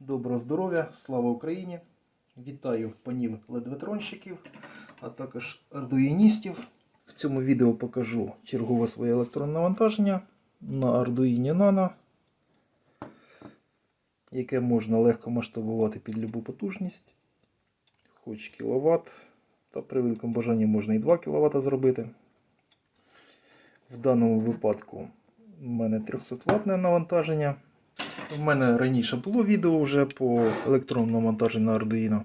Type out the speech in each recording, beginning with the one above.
Доброго здоров'я, слава Україні! Вітаю панів ледветронщиків, а також ардуїністів. В цьому відео покажу чергове своє електронне навантаження на Arduino Nano, яке можна легко масштабувати під любу потужність, хоч кіловат, та при великому бажанні можна і 2 кВт зробити. В даному випадку в мене 300 ватне навантаження. У мене раніше було відео вже по електронному монтажі на Arduino.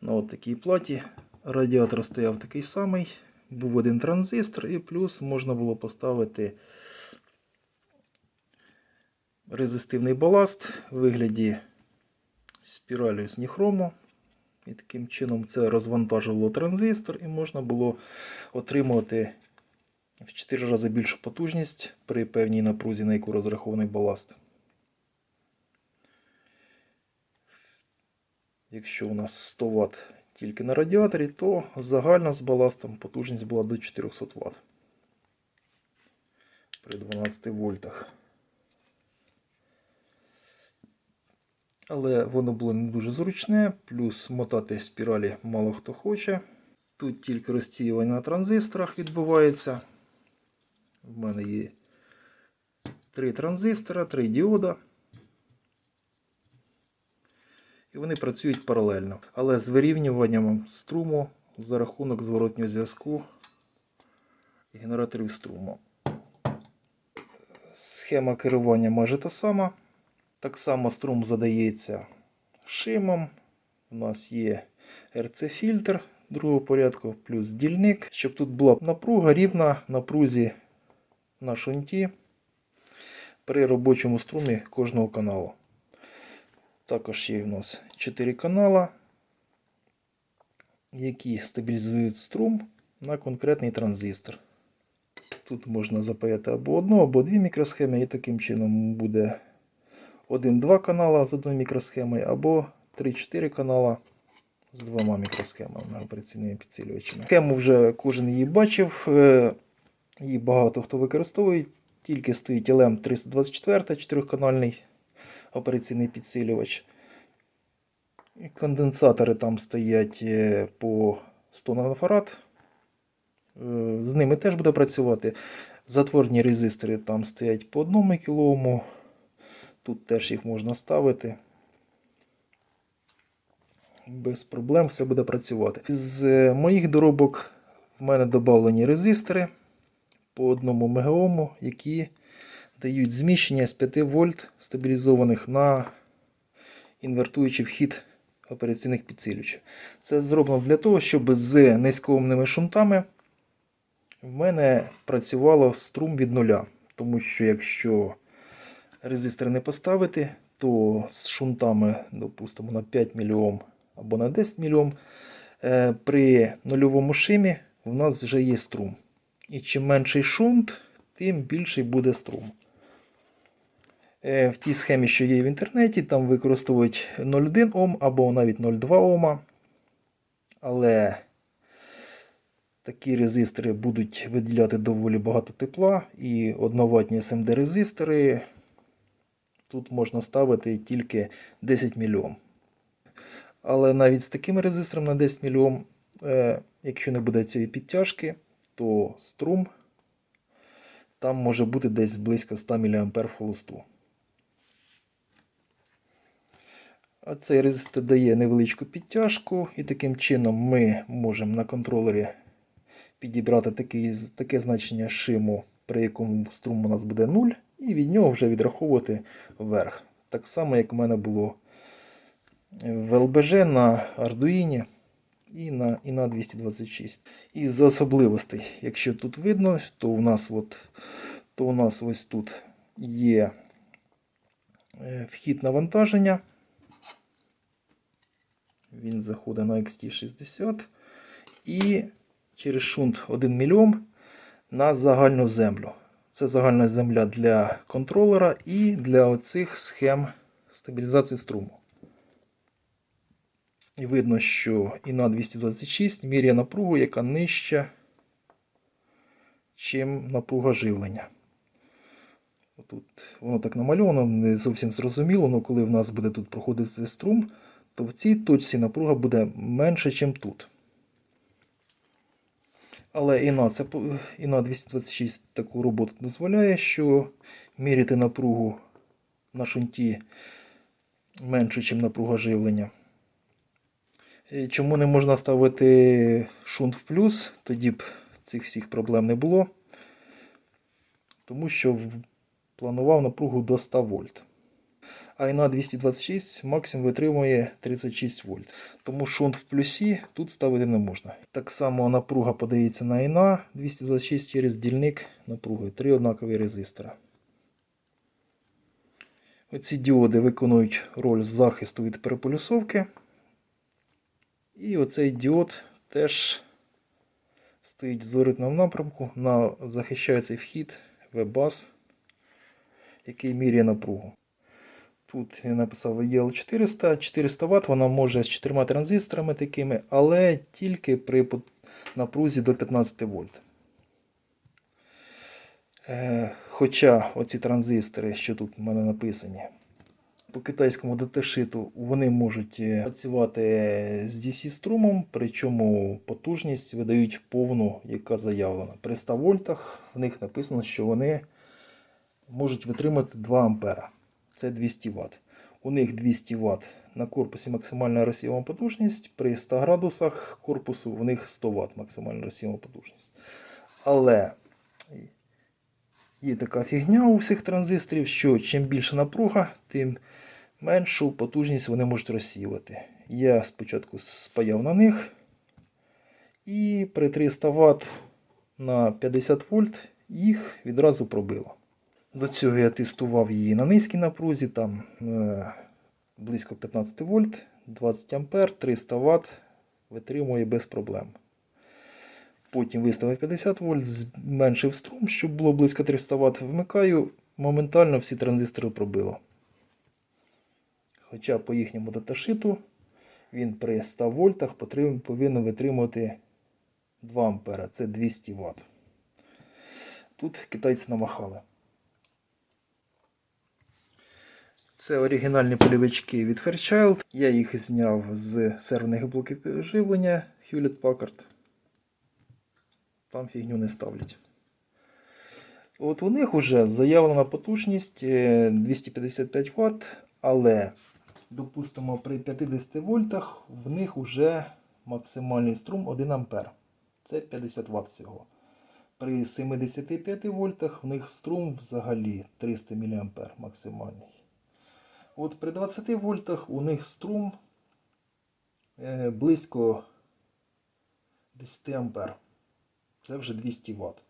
На от такій платі. Радіатор стояв такий самий. Був один транзистор, і плюс можна було поставити резистивний баласт в вигляді спіралі з ніхрому. І таким чином це розвантажувало транзистор, і можна було отримувати в 4 рази більшу потужність при певній напрузі, на яку розрахований баласт. Якщо у нас 100 Вт тільки на радіаторі, то загальна з баластом потужність була до 400 Вт при 12 вольтах. Але воно було не дуже зручне, плюс мотати спіралі мало хто хоче. Тут тільки розсіювання на транзисторах відбувається. В мене є три транзистора, три діода. І вони працюють паралельно. Але з вирівнюванням струму за рахунок зворотнього зв'язку генераторів струму. Схема керування майже та сама. Так само струм задається шимом. У нас є RC-фільтр другого порядку, плюс дільник, щоб тут була напруга рівна напрузі на шунті при робочому струмі кожного каналу. Також є у нас 4 канала, які стабілізують струм на конкретний транзистор. Тут можна запаяти або одну, або дві мікросхеми, і таким чином буде 1-2 канала з одною мікросхемою, або 3-4 канала з двома мікросхемами операційними підсилювачами. Схему вже кожен її бачив, е, її багато хто використовує. Тільки стоїть LM324 4-канальний операційний підсилювач. І конденсатори там стоять е, по 100 нанофарад. Е, З ними теж буде працювати. Затворні резистори там стоять по 1 кОм. Тут теж їх можна ставити. Без проблем все буде працювати. З е, моїх доробок в мене додавлені резистори по 1 МГОМ, які дають зміщення з 5 вольт стабілізованих на інвертуючий вхід операційних підсилювачів. Це зроблено для того, щоб з низькоомними шунтами в мене працювало струм від нуля. Тому що якщо резистор не поставити, то з шунтами, допустимо, на 5 мільйом або на 10 мільйом, е, при нульовому шимі в нас вже є струм. І чим менший шунт, тим більший буде струм. Е, В тій схемі, що є в інтернеті, там використовують 0,1 Ом або навіть 0,2 Ома. Але такі резистори будуть виділяти доволі багато тепла. І одноватні SMD резистори тут можна ставити тільки 10 мільйом. Але навіть з такими резисторами на 10 мільйом, е, якщо не буде цієї підтяжки, то струм там може бути десь близько 100 мА холосту. А цей резистор дає невеличку підтяжку, і таким чином ми можемо на контролері підібрати такий, таке значення шиму, при якому струм у нас буде 0, і від нього вже відраховувати вверх. Так само, як у мене було в ЛБЖ на Arduino і на, і на 226. Із особливостей, якщо тут видно, то у нас от, то у нас ось тут є е, вхід навантаження. Він заходить на XT60 і через шунт 1 мільйом на загальну землю. Це загальна земля для контролера і для оцих схем стабілізації струму. І видно, що і на 226 міряє напругу, яка нижча, чим напруга живлення. Тут воно так намальовано, не зовсім зрозуміло, але коли в нас буде тут проходити струм, то в цій точці напруга буде менше, ніж тут. Але по- іна 226 таку роботу дозволяє, що міряти напругу на шунті менше, ніж напруга живлення. Чому не можна ставити шунт в плюс, тоді б цих всіх проблем не було. Тому що планував напругу до 100 вольт. А іна 226 максимум витримує 36 вольт. Тому шунт в плюсі тут ставити не можна. Так само напруга подається на іна 226 через дільник напруги. Три однакові резистора. Оці діоди виконують роль захисту від переполюсовки. І оцей діод теж стоїть в зворотному напрямку, на, захищає цей вхід VBUS, який міряє напругу. Тут я написав EL 400, 400 Вт, вона може з чотирма транзисторами такими, але тільки при напрузі до 15 вольт. Е, Хоча оці транзистори, що тут в мене написані, по китайському даташиту вони можуть е, працювати з DC струмом, причому потужність видають повну, яка заявлена. При 100 вольтах в них написано, що вони можуть витримати 2 ампера. Це 200 Вт. У них 200 Вт на корпусі максимальна розсіяна потужність. При 100 градусах корпусу у них 100 Вт максимальна розсіяна потужність. Але є така фігня у всіх транзисторів, що чим більше напруга, тим меншу потужність вони можуть розсіювати. Я спочатку спаяв на них. І при 300 Вт на 50 вольт їх відразу пробило. До цього я тестував її на низькій напрузі, там е, близько 15 вольт, 20 ампер, 300 Вт витримує без проблем. Потім виставив 50 вольт, зменшив струм, щоб було близько 300 Вт. Вмикаю, моментально всі транзистори пробило. Хоча по їхньому даташиту він при 100 вольтах повинен витримувати 2 ампера, це 200 Вт. Тут китайці намахали. Це оригінальні полівички від Fairchild. Я їх зняв з серверних блоків живлення Hewlett Packard. Там фігню не ставлять. От у них вже заявлена потужність е, 255 Вт, але, допустимо, при 50 вольтах в них вже максимальний струм 1 А. Це 50 Вт всього. При 75 вольтах в них струм взагалі 300 мА максимальний. От при 20 вольтах у них струм е, близько 10 ампер. Це вже 200 Вт.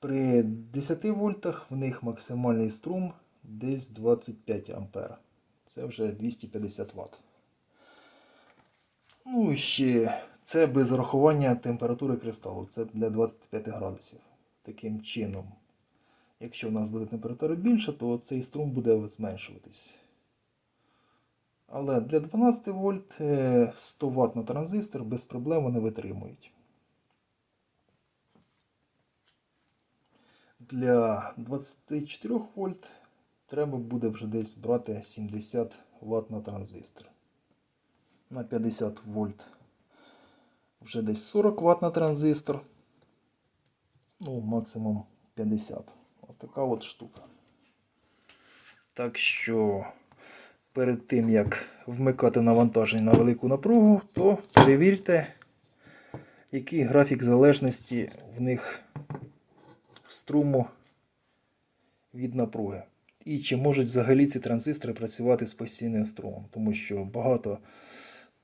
При 10 вольтах в них максимальний струм десь 25 ампер. Це вже 250 Вт. Ну і ще це без рахування температури кристалу. Це для 25 градусів. Таким чином, якщо у нас буде температура більша, то цей струм буде зменшуватись. Але для 12 вольт е, 100 Вт на транзистор без проблем вони витримують. Для 24 вольт треба буде вже десь брати 70 Вт на транзистор. На 50 вольт вже десь 40 Вт на транзистор. Ну, максимум 50. От така от штука. Так що перед тим як вмикати навантаження на велику напругу, то перевірте, який графік залежності в них струму від напруги. І чи можуть взагалі ці транзистори працювати з постійним струмом. Тому що багато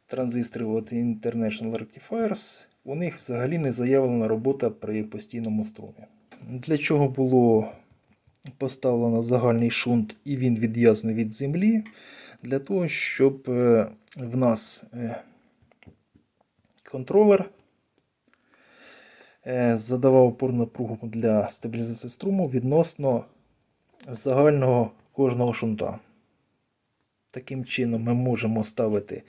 транзисторів от International Rectifiers, у них взагалі не заявлена робота при постійному струмі. Для чого було поставлено загальний шунт і він відв'язаний від землі? Для того, щоб е, в нас е, контролер е, задавав опорну напругу для стабілізації струму відносно загального кожного шунта. Таким чином ми можемо ставити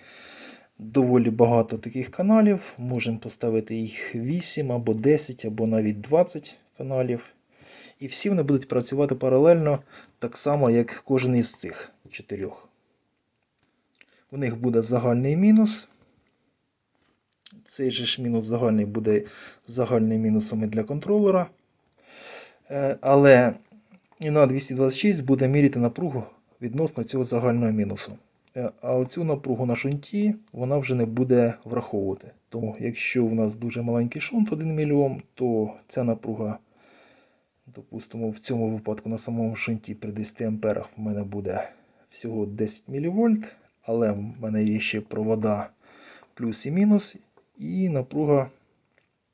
доволі багато таких каналів. Можемо поставити їх 8 або 10, або навіть 20 каналів. І всі вони будуть працювати паралельно, так само, як кожен із цих чотирьох. У них буде загальний мінус. Цей же ж мінус загальний буде загальним мінусом і для контролера. Е, Але на 226 буде міряти напругу відносно цього загального мінусу. Е, А оцю напругу на шунті вона вже не буде враховувати. Тому якщо у нас дуже маленький шунт 1 мОм, то ця напруга, допустимо, в цьому випадку на самому шунті при 10 амперах в мене буде всього 10 мВ, але в мене є ще провода плюс і мінус, і напруга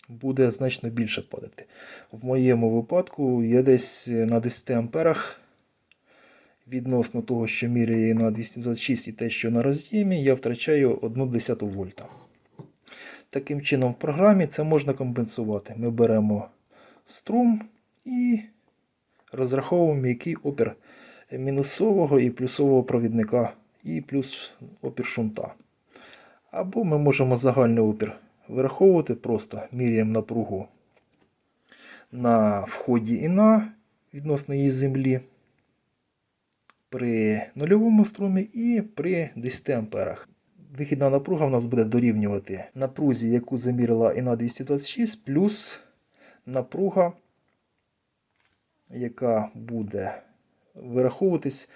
буде значно більше падати. В моєму випадку я десь на 10 амперах відносно того, що міряє на 226 і те, що на роз'ємі, я втрачаю 1,1 вольта. Таким чином, в програмі це можна компенсувати. Ми беремо струм і розраховуємо, який опір мінусового і плюсового провідника, і плюс опір шунта. Або ми можемо загальний опір вираховувати, просто міряємо напругу на вході і на відносно її землі при нульовому струмі і при 10 амперах. Вихідна напруга у нас буде дорівнювати напрузі, яку замірила іна 226, плюс напруга, яка буде вираховуватись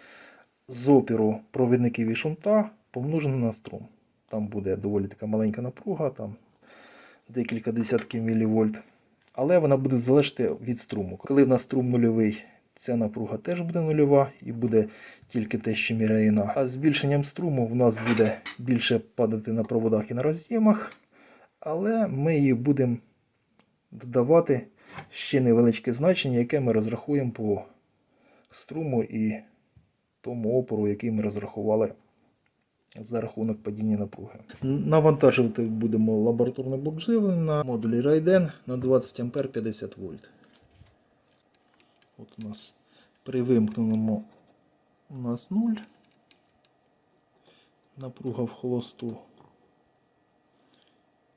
з опіру провідників і шунта помножена на струм. Там буде доволі така маленька напруга, там декілька десятків мілівольт. Але вона буде залежати від струму. Коли в нас струм нульовий, ця напруга теж буде нульова і буде тільки те, що міряє на. А збільшенням струму в нас буде більше падати на проводах і на роз'ємах. Але ми її будемо додавати ще невеличке значення, яке ми розрахуємо по струму і тому опору, який ми розрахували за рахунок падіння напруги. Навантажувати будемо лабораторний блок живлення на модулі Raiden на 20 А 50 вольт. От у нас при вимкненому у нас 0. Напруга в холосту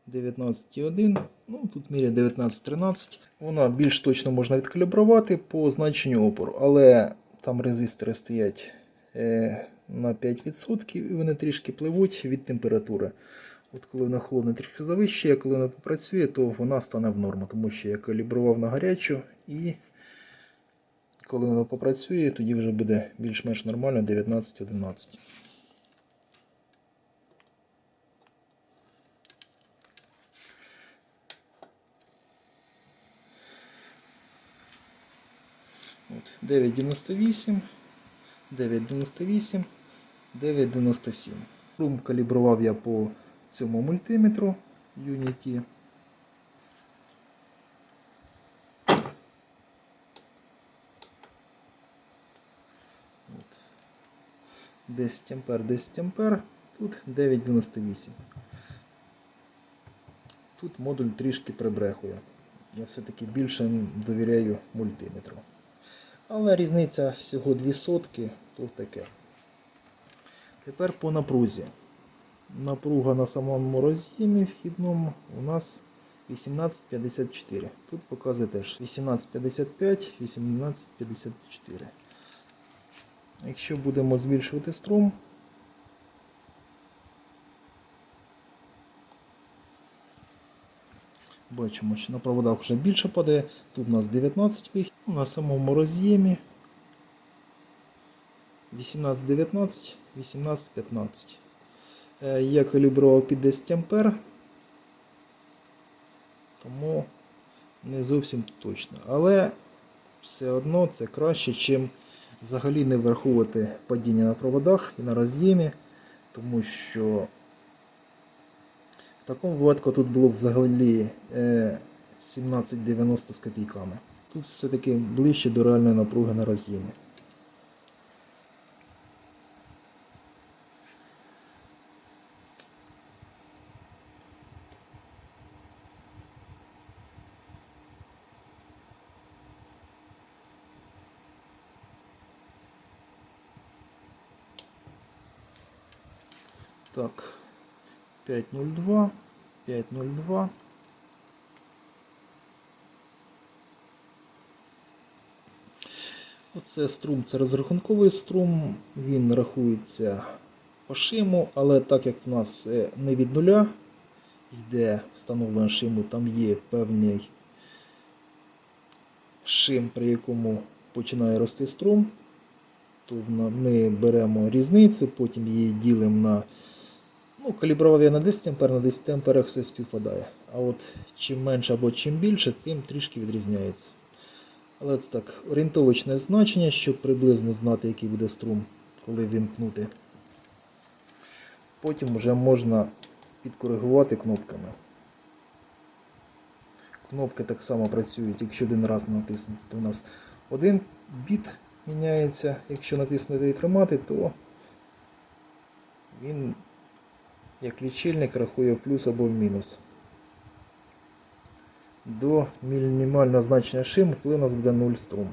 19,1. Ну, тут міряє 19-13. Вона більш точно можна відкалібрувати по значенню опору, але там резистори стоять е, на 5% і вони трішки пливуть від температури. От коли вона холодна трішки завищує, коли вона попрацює, то вона стане в норму, тому що я калібрував на гарячу і коли воно попрацює, тоді вже буде більш-менш нормально 19-11. От, 9,98, 9,98, 9,97. Струм калібрував я по цьому мультиметру Unity. От. 10 ампер, 10 ампер, тут 9,98. Тут модуль трішки прибрехує. Я все-таки більше довіряю мультиметру. Але різниця всього 2 сотки, то таке. Тепер по напрузі. Напруга на самому роз'ємі вхідному у нас 1854. Тут показує теж 1855, 1854. Якщо будемо збільшувати струм, бачимо, що на проводах вже більше падає. Тут у нас 19 вихід, на самому роз'ємі 18-19, 18-15. Е, Я калібрував під 10 ампер, тому не зовсім точно. Але все одно це краще, чим взагалі не враховувати падіння на проводах і на роз'ємі, тому що в такому випадку тут було б взагалі е, 1790 з копійками. Тут все-таки ближче до реальної напруги на роз'ємі. Так, 5.02, 5.02. Оце струм, це розрахунковий струм, він рахується по шиму, але так як в нас е, не від нуля йде встановлення шиму, там є певний шим, при якому починає рости струм, то ми беремо різницю, потім її ділимо на ну, калібрував я на 10 А, на 10 амперах все співпадає. А от чим менше або чим більше, тим трішки відрізняється. Але це так, орієнтовочне значення, щоб приблизно знати, який буде струм, коли вімкнути. Потім вже можна підкоригувати кнопками. Кнопки так само працюють, якщо один раз натиснути, то у нас один біт міняється. Якщо натиснути і тримати, то він як лічильник рахує в плюс або в мінус. До мінімального значення шиму, коли у нас буде 0 струм.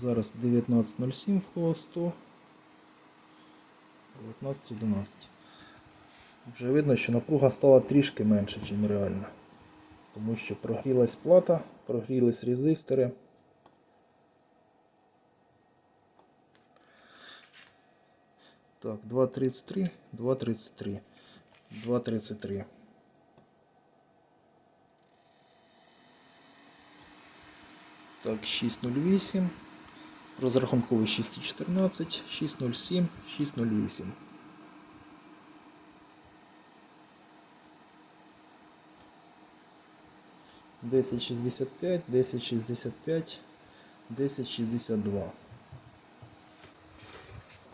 Зараз 19.07 в холосту. 19.11. Вже видно, що напруга стала трішки менше, ніж реально. Тому що прогрілась плата, прогрілись резистори. Так, 2.33, 2.33, 2.33. Так, 6.08. Розрахунковий 6.14, 6.07, 6.08. Десять шістдесят п'ять, десять шістдесят п'ять, десять шістдесят два.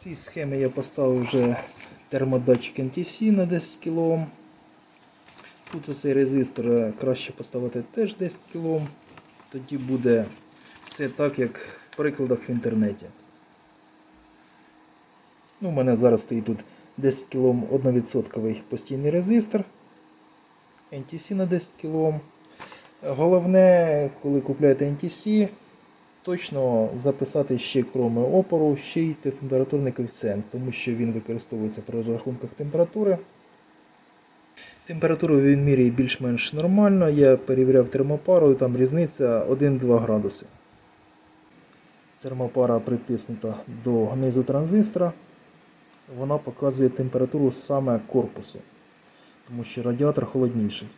Цій схемі я поставив вже термодатчик NTC на 10 кОм. Тут оцей резистор е, краще поставити теж 10 кОм. Тоді буде все так, як в прикладах в інтернеті. Ну, у мене зараз стоїть тут 10 кОм 1% постійний резистор. NTC на 10 кОм. Головне, коли купляєте NTC, точно записати ще кроме опору, ще й температурний коефіцієнт, тому що він використовується при розрахунках температури. Температуру він міряє більш-менш нормально. Я перевіряв термопарою, там різниця 1-2 градуси. Термопара притиснута до низу транзистора. Вона показує температуру саме корпусу, тому що радіатор холодніший.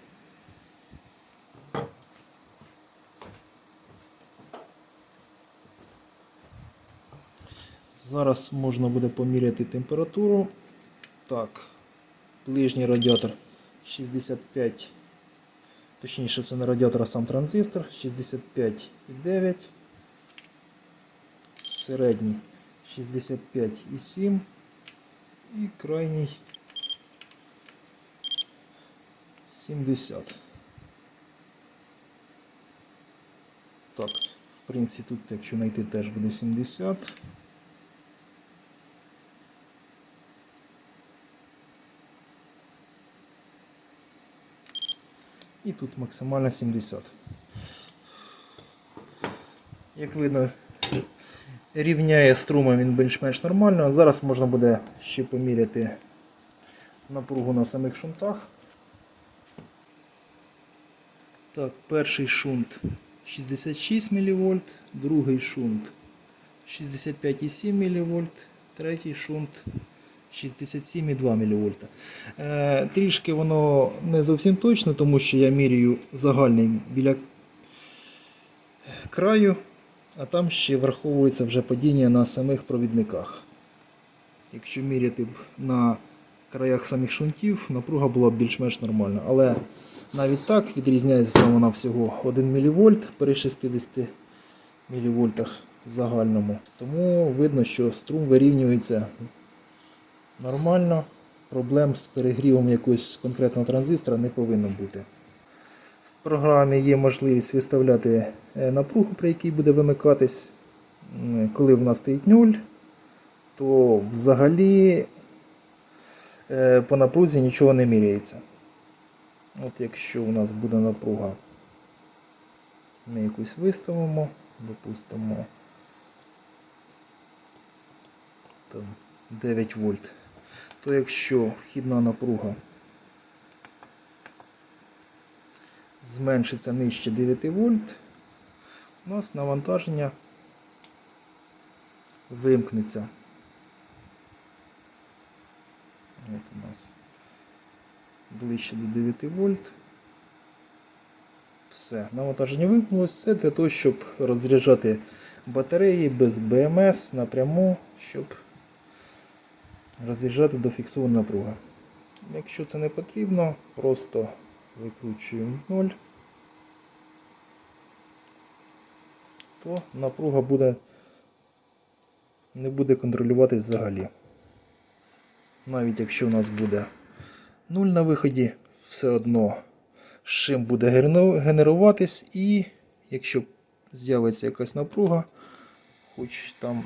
Зараз можна буде поміряти температуру. Так, ближній радіатор 65, точніше це не радіатор, а сам транзистор 65,9. Середній 65,7 і крайній 70. Так, в принципі, тут, якщо знайти, теж буде 70. І тут максимально 70. Як видно, рівняє струмом він більш-менш нормально. Зараз можна буде ще поміряти напругу на самих шунтах. Так, перший шунт 66 мВ, другий шунт 65,7 мВ, третій шунт 67,2 мВ. Е, трішки воно не зовсім точно, тому що я міряю загальний біля краю, а там ще враховується вже падіння на самих провідниках. Якщо міряти б на краях самих шунтів, напруга була б більш-менш нормальна. Але навіть так відрізняється вона всього 1 мВ при 60 мВ загальному. Тому видно, що струм вирівнюється нормально. Проблем з перегрівом якогось конкретного транзистора не повинно бути. В програмі є можливість виставляти е, напругу, при якій буде вимикатись. Коли в нас стоїть 0, то взагалі е, по напрузі нічого не міряється. От якщо у нас буде напруга, ми якусь виставимо, допустимо там 9 вольт, то якщо вхідна напруга зменшиться нижче 9 вольт, у нас навантаження вимкнеться. От у нас ближче до 9 вольт. Все, навантаження вимкнулося. Це для того, щоб розряджати батареї без БМС напряму, щоб розряджати до фіксованої напруги. Якщо це не потрібно, просто викручуємо 0, то напруга буде, не буде контролюватись взагалі. Навіть якщо у нас буде 0 на виході, все одно шим буде генеруватись, і якщо з'явиться якась напруга, хоч там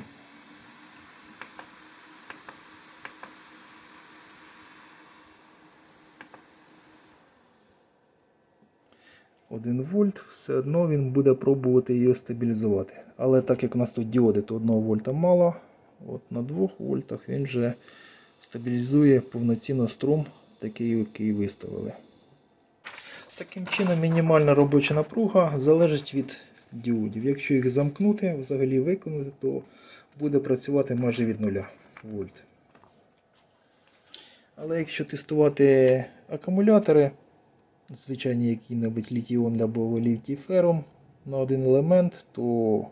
1 вольт, все одно він буде пробувати її стабілізувати. Але так як у нас тут діоди, то 1 вольта мало. От на 2 вольтах він вже стабілізує повноцінно струм, такий, який виставили. Таким чином, мінімальна робоча напруга залежить від діодів. Якщо їх замкнути, взагалі виконати, то буде працювати майже від 0 вольт. Але якщо тестувати акумулятори, звичайні який-небудь літіон або літій ферум на один елемент, то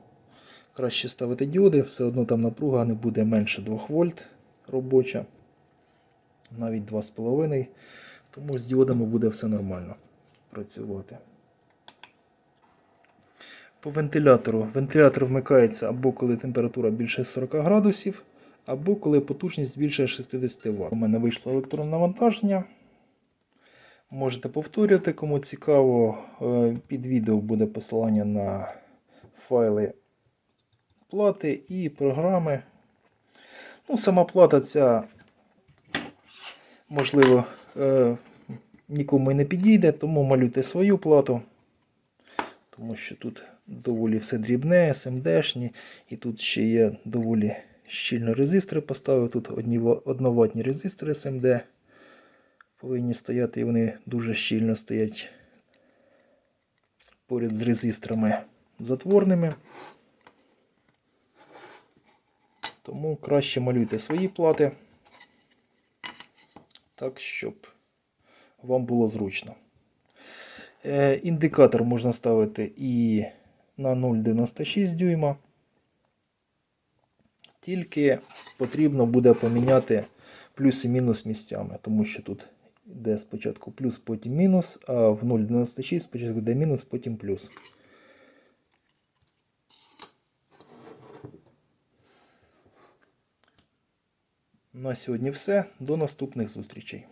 краще ставити діоди, все одно там напруга не буде менше 2 вольт робоча, навіть 2,5. Тому з діодами буде все нормально працювати. По вентилятору. Вентилятор вмикається або коли температура більше 40 градусів, або коли потужність більше 60 Вт. У мене вийшло електронне навантаження. Можете повторювати, кому цікаво. Е, Під відео буде посилання на файли плати і програми. Ну, сама плата ця, можливо, е, нікому і не підійде, тому малюйте свою плату. Тому що тут доволі все дрібне, SMD-шні, і тут ще є доволі щільні резистори поставив. Тут одні одноватні резистори SMD повинні стояти, і вони дуже щільно стоять поряд з резисторами затворними. Тому краще малюйте свої плати, так, щоб вам було зручно. Е, Індикатор можна ставити і на 0,96 дюйма. Тільки потрібно буде поміняти плюс і мінус місцями, тому що тут йде спочатку плюс, потім мінус, а в 0,96 спочатку йде мінус, потім плюс. На сьогодні все. До наступних зустрічей.